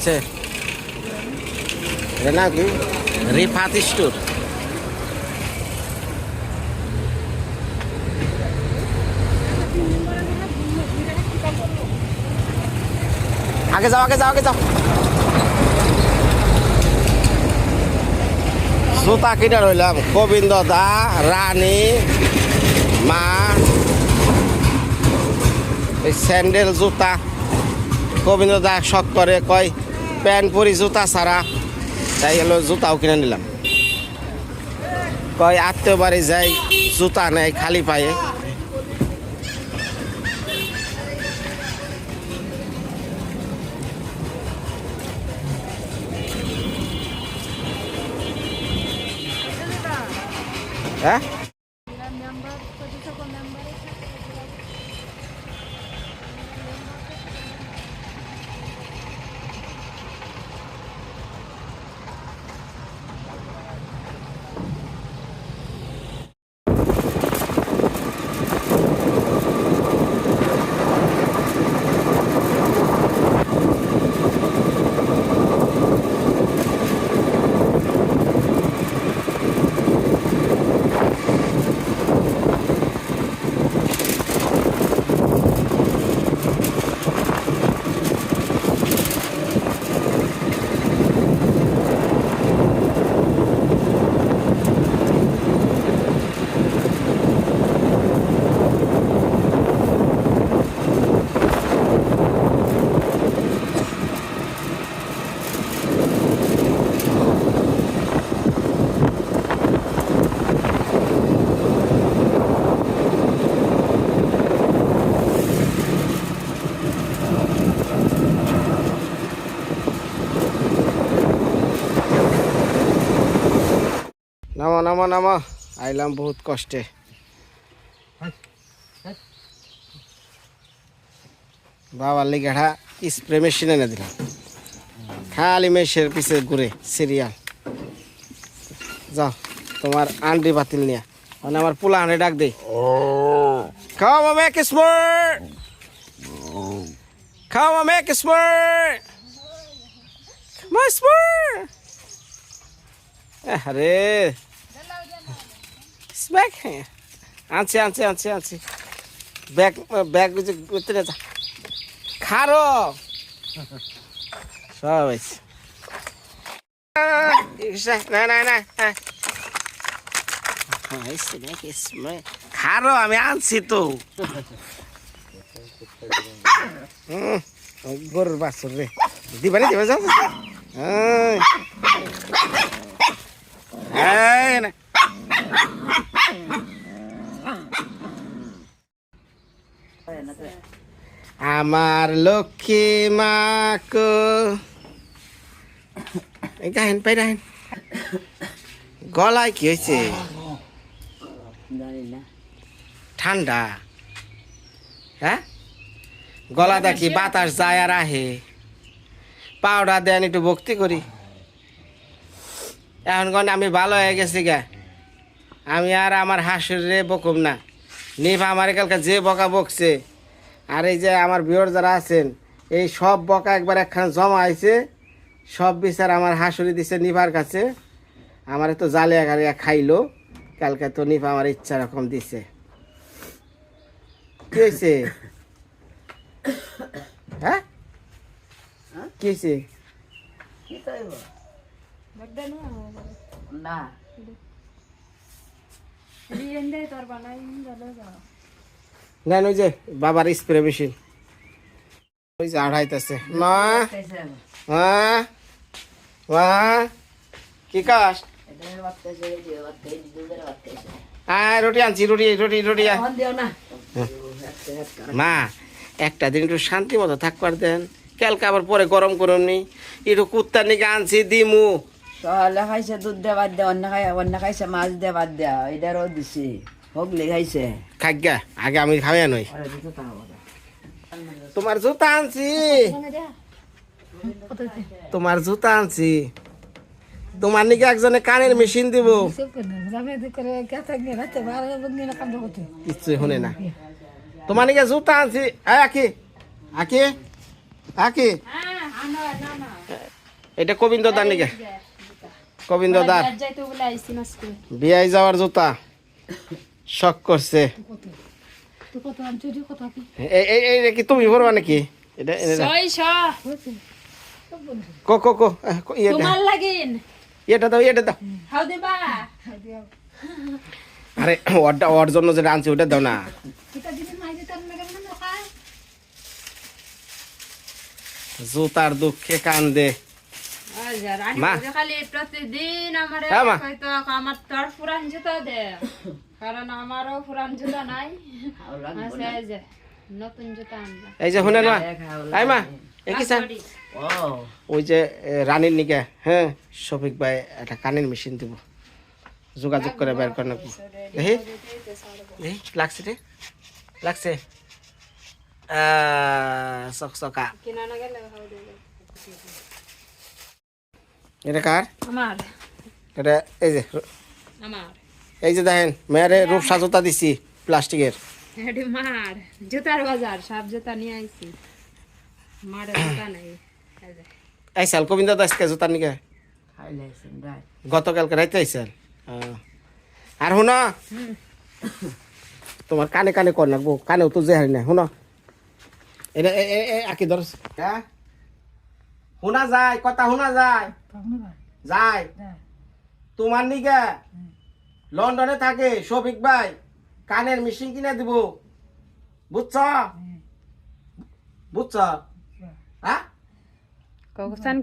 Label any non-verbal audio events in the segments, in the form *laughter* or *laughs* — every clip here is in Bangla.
কিসে এটা না কি? রিফাত স্টোর আগে যাও আগে যাও আগে যাও। জুতা কিনে রইলাম গোবিন্দ দা রানী মা এই স্যান্ডেল জুতা। গোবিন্দ দা শখ করে কয় প্যান্ট পরি জুতা ছাড়া, তাই হলো জুতাও কিনে নিলাম। কয় আত্মীয় বাড়ি যাই জুতা নেই খালি পায়ে। হ্যাঁ? নামো নামো নামো আইলাম বহুত কষ্টে বাবার লিগেটা স্প্রে মেশিন এনে দিলাম খালি মেশের পিছে ঘুরে সিরিয়াল যাও তোমার আন্ডি বাতিল নিয়ে মানে আমার পোলা আনে ডাক দে খাও মামে কিসমর খাও মামে কিসমর মাসমর আরে ব্যাগ হ্যাঁ। আনছি আনছি আনছি আনছি। ব্যাগ ব্যাগ ভিতরে যা। খারো। সব আছে না না না হ্যাঁ। স্মে- খারো, আমি আনছি তো। গরুর বাছুর রে। দিবানি দিবা, যাও না। আমার লক্ষ্মী মাকো গাহেন পাই রাহেন। গলায় কি হয়েছে ঠান্ডা। হ্যাঁ? গলা দেখি বাতাস যায় আর আহে? পাউডার দেন একটু ভক্তি করি। এখন কোন আমি ভালো হয়ে গেছি গা। আমি আর আমার হাসুরে বকুম না। নিফ আমার কালকে যে বকা বকছে, আর এই যে আমার বিয়র যারা আছেন, এই সব বকা একবার একখান জমা আইছে, সব বিচার আমার হাসুরি দিছে নিভার কাছে। আমার তো জালিয়া গালিয়া খাইলো, কালকে তো নিফা আমার ইচ্ছা রকম দিছে। কি হয়েছে হ্যাঁ? কি হয়েছে না না রিয়েন দে তোর বানাই গেল যাও নেন ওই যে, বাবার স্প্রে মেশিন ওই যে আড়াইতেছে। মা মা মা, কি কাজ? এদের ভাত খাইছে এই যে ভাত খাইছে দুধের ভাত খাইছে আয়, রুটি আনছি, রুটি রুটি রুটি মা, একটা দিন একটু শান্তি মতো থাকবার দেন। কালকে আবার পরে গরম করুন নি। একটু কুত্তার নিকে আনছি, দিমু। সকালে খাইছে দুধ দিয়ে ভাত অন্য খাই অন্য খাইছে মাছ দিয়ে ভাত দেওয়া এটারও দিছি। হগলি খাইছে। খাগ্যা আগে আমি খাওয়া নই তোমার জুতা আনছি। তোমার জুতা আনছি। তোমার নিকে একজনে কানের মেশিন দিব। সব করে যাবে তো করে কে থাকে রাতে বারো বন্ধু না কাম করতে কিচ্ছুই শুনে না। তোমার নিকে জুতা আনছি। আকি। আকি। আকি। এটা গোবিন্দ দার নিকে। গোবিন্দ দার বিয়াই যাওয়ার জুতা। শখ করছে। কত? তো কত? আনছো যে কত কি এই কি তুমি ভরবা নাকি? এটা কো কো কো। ইয়েটা। দাও ইয়েটা দাও। আরে ওরটা ওর জন্য যেটা আনছি ওটা দাও না। এটা জুতার দুঃখে কান্দে। মা। খালি প্রতিদিন আমার হ্যাঁ, হয়তো আমার তোর পুরান জুতা দে। কারণ আমারও পুরান জুতা নাই। যে নতুন জুতা আনলাম। এই যে শুনেন মা আই মা লাগবে। স্যার ওই যে রানীর নিকে হ্যাঁ শফিক ভাই একটা কানের মেশিন দিব। যোগাযোগ করে বের করে নেব। দেখি দেখি লাগছে রে লাগছে। আহ, চকচকা কিনা না গেলে এটা কার? আমার। এটা এই যে আমার। এই যে দেখেন মেয়েরে রূপসা জুতা দিছি প্লাস্টিকের। এডি মার। জুতার বাজার সব জুতা নিয়ে আইছি। মারের জুতা নাই। এই সাল গোবিন্দ দাসকে জুতা নিকে? গতকালকে রাইতে আইসাল আর শুন তোমার কানে কানে কর লাগবো কানেও তো যে হারি না শুন এটা এ- এ- এ আকি ধর হ্যাঁ? শোনা যায় কথা শোনা যায়। যায় তোমার নিকে লন্ডনে থাকে শফিক ভাই কানের মেশিন কিনে দিব। বুঝছ? বুঝছ? হ্যাঁ?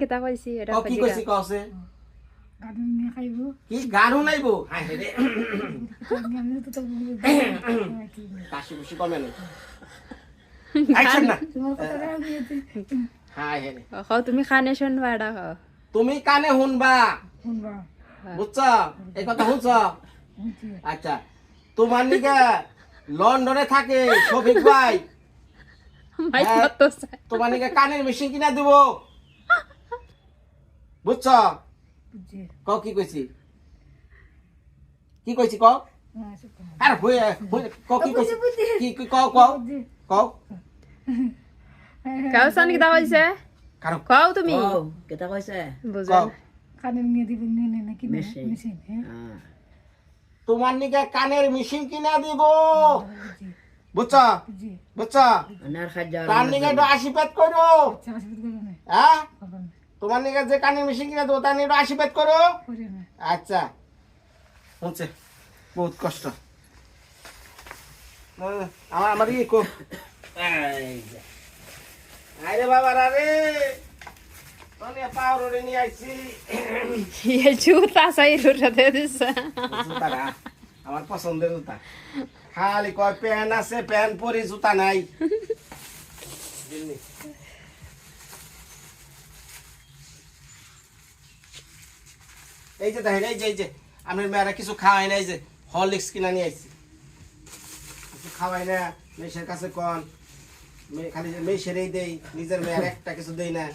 কিতা কইছি এটা কি কইছি কি হায়। কাশি কুশি কমে নাই। হায় তুমি খানে শুনবা এটা খাও তুমি কানে শুনবা। বুঝছ? এই কথা শুনছ? আচ্ছা তোমার নিকে লন্ডনে থাকে শফিক ভাই। ভাই হ্যাঁ। তোমার নিকে কানের মেশিন কিনা দিব। বুঝছ? ক কি কইছি? কি কইছি ক? আর হয়ে হয়ে- ক কি কইছি? কি কি ক ক? ক? কাউসান কিতা কইছে কারও কও তুমি কেটা কইছে বুঝো কও মেশিন হ্যাঁ তোমার নিকে কানের মেশিন কিনা দিব বুঝছ বুঝছ আনার খাজা তার নিকে একটু আশীর্বাদ করো হ্যাঁ তোমার নিকে যে কানের মেশিন কিনা দেবো তার নিকে একটু আশীর্বাদ করো আচ্ছা শুনছে বহুত কষ্ট আমার আমার ইয়ে কো এই যে। আরে বাবা রে তোনে পাউরুরে নিয়ে আইছি। এই জুতা চাই রুটাতে দিছে। জুতাটা আমার পছন্দের জুতা। খালি কয় প্যান আছে প্যান পরি জুতা নাই। এই যে দেখেন এই যে এই যে আমার মেয়েরা কিছু খাওয়াই নাই যে হরলিক্স কিনা নিয়ে আইছি। কিছু খাওয়াই না মেয়ের কাছে কন। খালি মেয়ে সেরেই দেই নিজের মেয়ের একটা কিছু দেই না।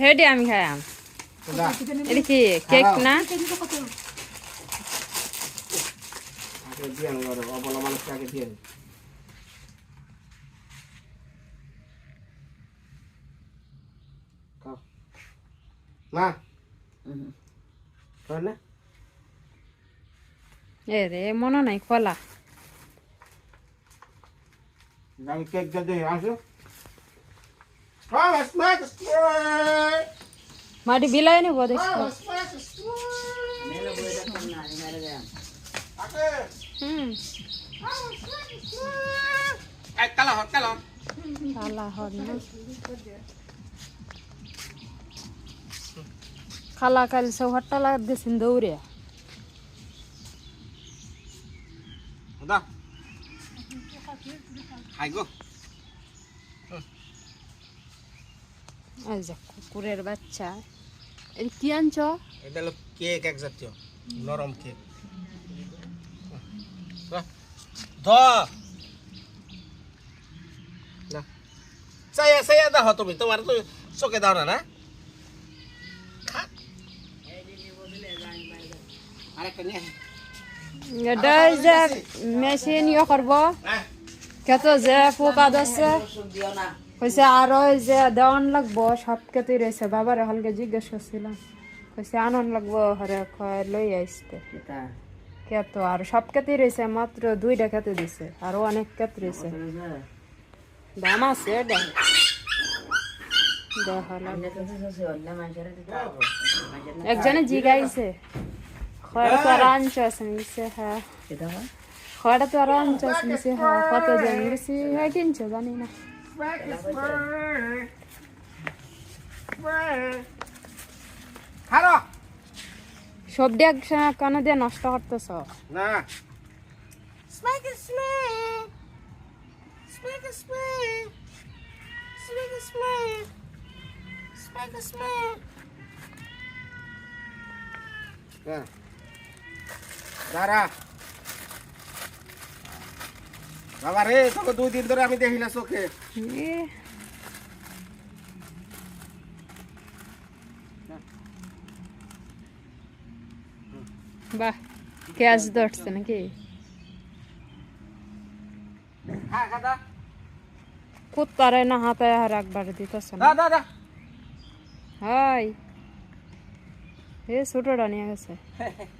হেডি আমি যা, এটা কি কেক না? অবলা মানুষকে আগে দিয়ে মা। না? এ রে মনে নাই খোলা আমি কেক দিয়ে দিই আসো Mama, smack, smack. মাটি বিলাই নিব দেখো Mama, smack, smack. মেলে বইটা কোন না মেলে গেলাম আগে। হুম Mama, smack, smack. এই, কালো হ, কালো হ। খালা হর না খালা কাল সব হট্টা লাগ দিছেন দৌড়ে দা। খাই গো। যে কুকুরের বাচ্চা এর কি আনছ এটা হলো কেক এক জাতীয় নরম কেক চাইয়া চাইয়া দেখো তুমি তোমার তো চোখে দাও না না আরেকটা নিয়ে আয়। এটা এই যে মেশিন ইয়ে করব। কত যে পোকা ধরছে কইছে আরও যে দেওয়ান লাগবো সব কেতই রয়েছে বাবারে হলকে জিজ্ঞেস করছিলাম কইছে আনন লাগবো হরে কয় লই এটা কেত আর সব কেতই রয়েছে মাত্র দুইটা কেতে দিছে আরও অনেক কেত রয়েছে দাম আছে এটা একজনে জিগাইছে Corda-toranchos, me encerrar. Que dá lá? Corda-toranchos, me encerrar. Foto de mim, se é gente, da Nina. Haro! সবজি এক কেন দিয়ে নষ্ট করতেছ না Smack and smack! Smack and smack! Smack and smack! Smack and smack! Yeah. দাঁড়া। বাবা রে তোকে দুই দিন ধরে আমি দেখি না চোখে। এ, বাহ ক্যাশ ধরছে নাকি? হ্যাঁ দাদা। কুত্তারে না হাতে আর একবার দিতেছ না। দাদা দাদা হাই। এ ছোটটা নিয়ে গেছে। দা *laughs*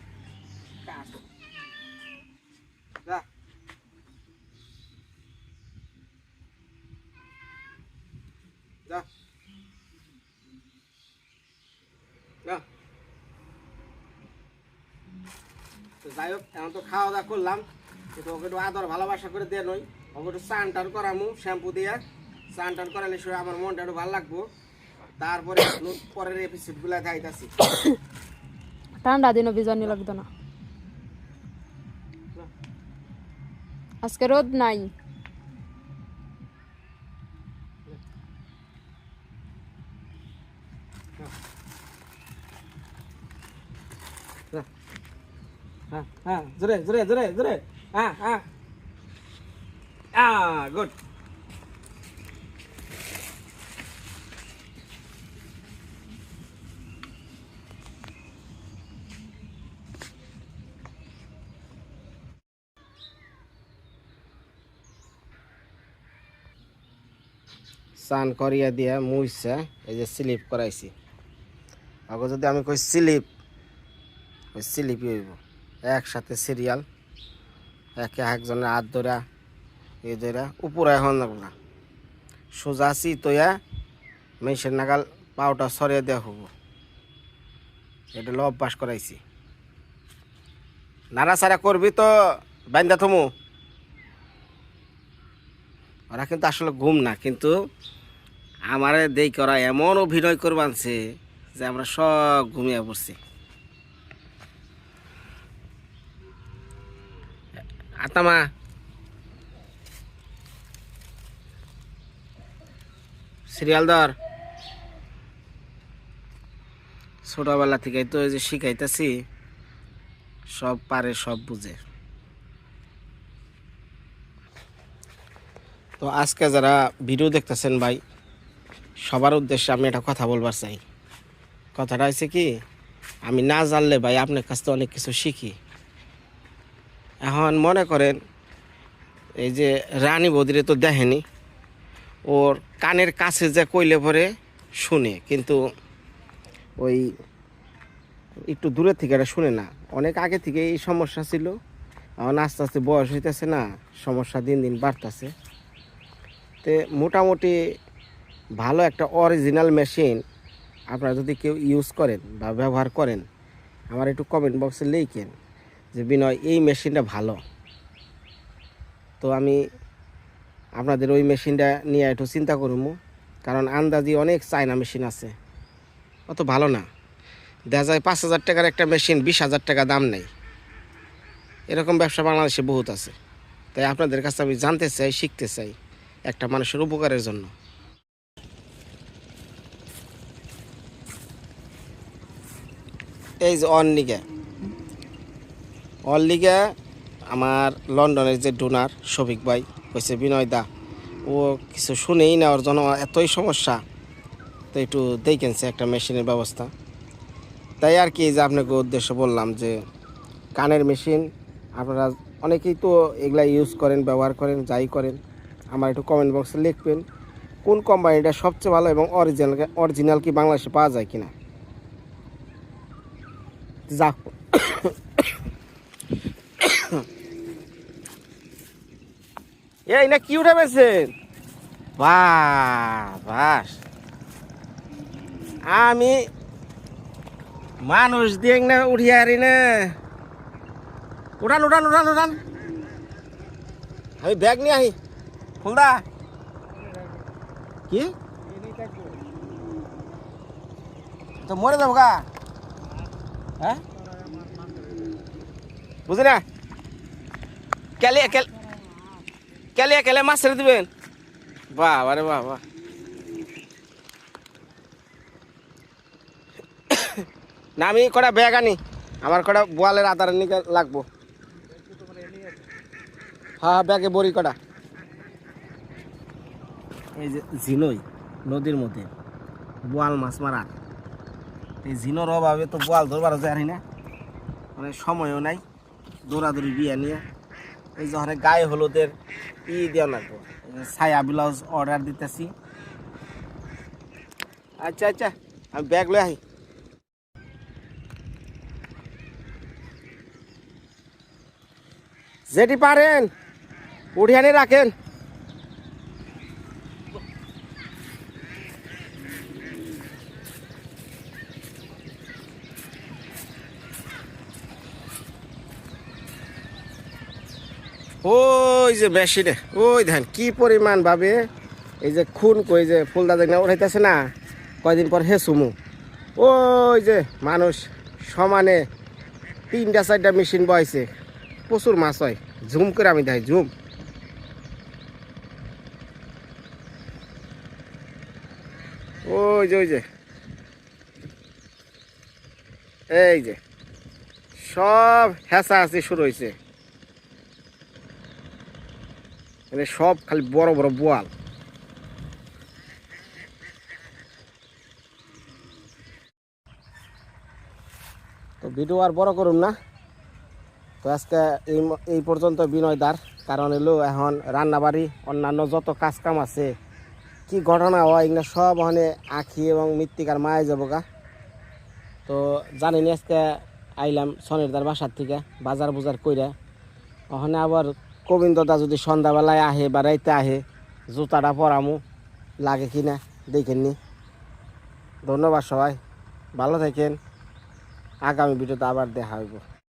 কাজ। যা। যা। যা। যাই হোক এখন তো খাওয়া দাওয়া করলাম কিন্তু ওকে একটু আদর ভালোবাসা করে দিয়ে নই ওকে একটু স্নান টান করামু শ্যাম্পু দিয়া স্নান টান করালে সে আমার মনটা একটু ভালো লাগবো তারপরে পরের এপিসোডগুলো যাইতাছি ঠান্ডা দিনও বিজানি লাগতো না আজকে রোদ নাই হ্যাঁ হ্যাঁ জোরে জোরে জোরে জোরে হ্যাঁ হ্যাঁ আহ গুড স্নান করিয়া দিয়া মুইসা এই যে স্লিপ করাইছি। আগে যদি আমি কই স্লিপ ওই স্লিপই হইব। একসাথে সিরিয়াল, একে একজনের হাত ধরা, এ ধরা, উপরে এখন না। সোজা তৈয়া মেসের নাগাল পাউটা সরিয়ে দেওয়া হব এটা হলো অভ্যাস করাইছি। নাড়াচাড়া করবি তো বাইন্দা থমু। ওরা কিন্তু আসলে ঘুম না, কিন্তু আমারে দেই করা এমন অভিনয় করবানছে যে আমরা সব ঘুমিয়ে পড়ছি। আতামা। সিরিয়াল ধর। ছোটবেলা থেকে তো যে শিখাইতেছি, সব পারে, সব বুঝে। তো আজকে যারা ভিডিও দেখতেছেন ভাই সবার উদ্দেশ্যে আমি একটা কথা বলবার চাই। কথাটা হয়েছে কি, আমি না জানলে ভাই আপনার কাছ থেকে অনেক কিছু শিখি। এখন মনে করেন, এই যে রানী বদিরে তো দেখেনি, ওর কানের কাছে যে কইলে পরে শুনে, কিন্তু ওই একটু দূরের থেকে এটা শুনে না। অনেক আগে থেকে এই সমস্যা ছিল, এখন আস্তে আস্তে বয়স হইতেছে না, সমস্যা দিন দিন বাড়তেছে। তে মোটামুটি ভালো একটা অরিজিনাল মেশিন আপনারা যদি কেউ ইউজ করেন বা ব্যবহার করেন, আমার একটু কমেন্ট বক্সে লিখেন যে, বিনয়, এই মেশিনটা ভালো। তো আমি আপনাদের ওই মেশিনটা নিয়ে একটু চিন্তা করব কারণ আন্দাজি অনেক চায়না মেশিন আছে। অত ভালো না। দেখা যায় পাঁচ হাজার টাকার একটা মেশিন বিশ হাজার টাকা দাম নেই। এরকম ব্যবসা বাংলাদেশে বহুত আছে। তাই আপনাদের কাছে আমি জানতে চাই, শিখতে চাই একটা মানুষের উপকারের জন্য। এই যে অনলিগা অনলিগা আমার লন্ডনের যে ডোনার শফিক ভাই হয়েছে বিনয় দা, ও কিছু শুনেই না, ওর জন্য এতই সমস্যা। তো একটু দেখেনছে একটা মেশিনের ব্যবস্থা। তাই আর কি যে আপনাকে উদ্দেশ্য বললাম যে, কানের মেশিন আপনারা অনেকেই তো এগুলা ইউজ করেন, ব্যবহার করেন, যাই করেন, আমার একটু কমেন্ট বক্সে লিখবেন, কোন কোম্পানিটা সবচেয়ে ভালো এবং অরিজিনাল অরিজিনাল কি বাংলাদেশে পাওয়া যায় কিনা। যাক। এই না কি উঠে পেয়েছেন বাস আমি মানুষ দিয়ে না উঠিয়ে হারি না। উঠান উঠান উঠান উঠান। আমি ব্যাগ নিয়ে আহি। ফুলদা। কি? তো মরে যাব গা। হ্যাঁ? বুঝলি না? কেলে কেলে কেলে মাছ ছেড়ে দিবেন। বাহ আরে বাহ বাহ না, আমি কটা ব্যাগ আনি, আমার কটা বোয়ালের আদার নিকে লাগবো। হ্যাঁ হ্যাঁ ব্যাগে বড়ি কটা। এই যে ঝিনই নদীর মধ্যে বোয়াল মাছ মারার। এই ঝিনোর অভাবে তো বোয়াল ধরবার যায় না। মানে সময়ও নাই দৌড়াদৌড়ি বিয়ে নিয়ে। এই যে ওখানে গায়ে হলুদের ই দেওয়া লাগবো ছায়া ব্লাউজ অর্ডার দিতেছি। আচ্ছা আচ্ছা আমি ব্যাগ লয়ে আহি। যেটি পারেন, উঠিয়ানি রাখেন। ওই যে মেশিনে, ওই ধান কি পরিমাণ ভাবে এই যে খুন কই যে ফুলদা দেখ না উঠাইতেছে না, কয়দিন পর হেসুমু ওই যে মানুষ সমানে তিনটা চারটা মেশিন বয়ছে প্রচুর মাছ হয়, ঝুম করে আমি দেখাই, ঝুম। ওই যে ওই যে। এই যে, সব হেঁচা হাঁচি শুরু হয়েছে মানে সব খালি বড় বড় বোয়াল। তো ভিডিও আর বড় করুন না। তো আজকে এই এই পর্যন্ত দার, কারণ এলো এখন রান্নাবাড়ি, অন্যান্য যত কাজ কাম আছে, কি ঘটনা হয়, এগুলো সব ওখানে আখি এবং মৃত্তিকার মায়ে যাব গা। তো জানিনি আজকে আইলাম সনিরদার বাসার থেকে, বাজার বুজার কইরা। ওখানে আবার গোবিন্দদা যদি সন্ধ্যাবেলায় আহে বা রাইতে আহে, জুতাটা পরামু, লাগে কি না দেখেন নি। ধন্যবাদ সবাই, ভালো থাকেন। আগামী ভিডিওতে আবার দেখা হইব।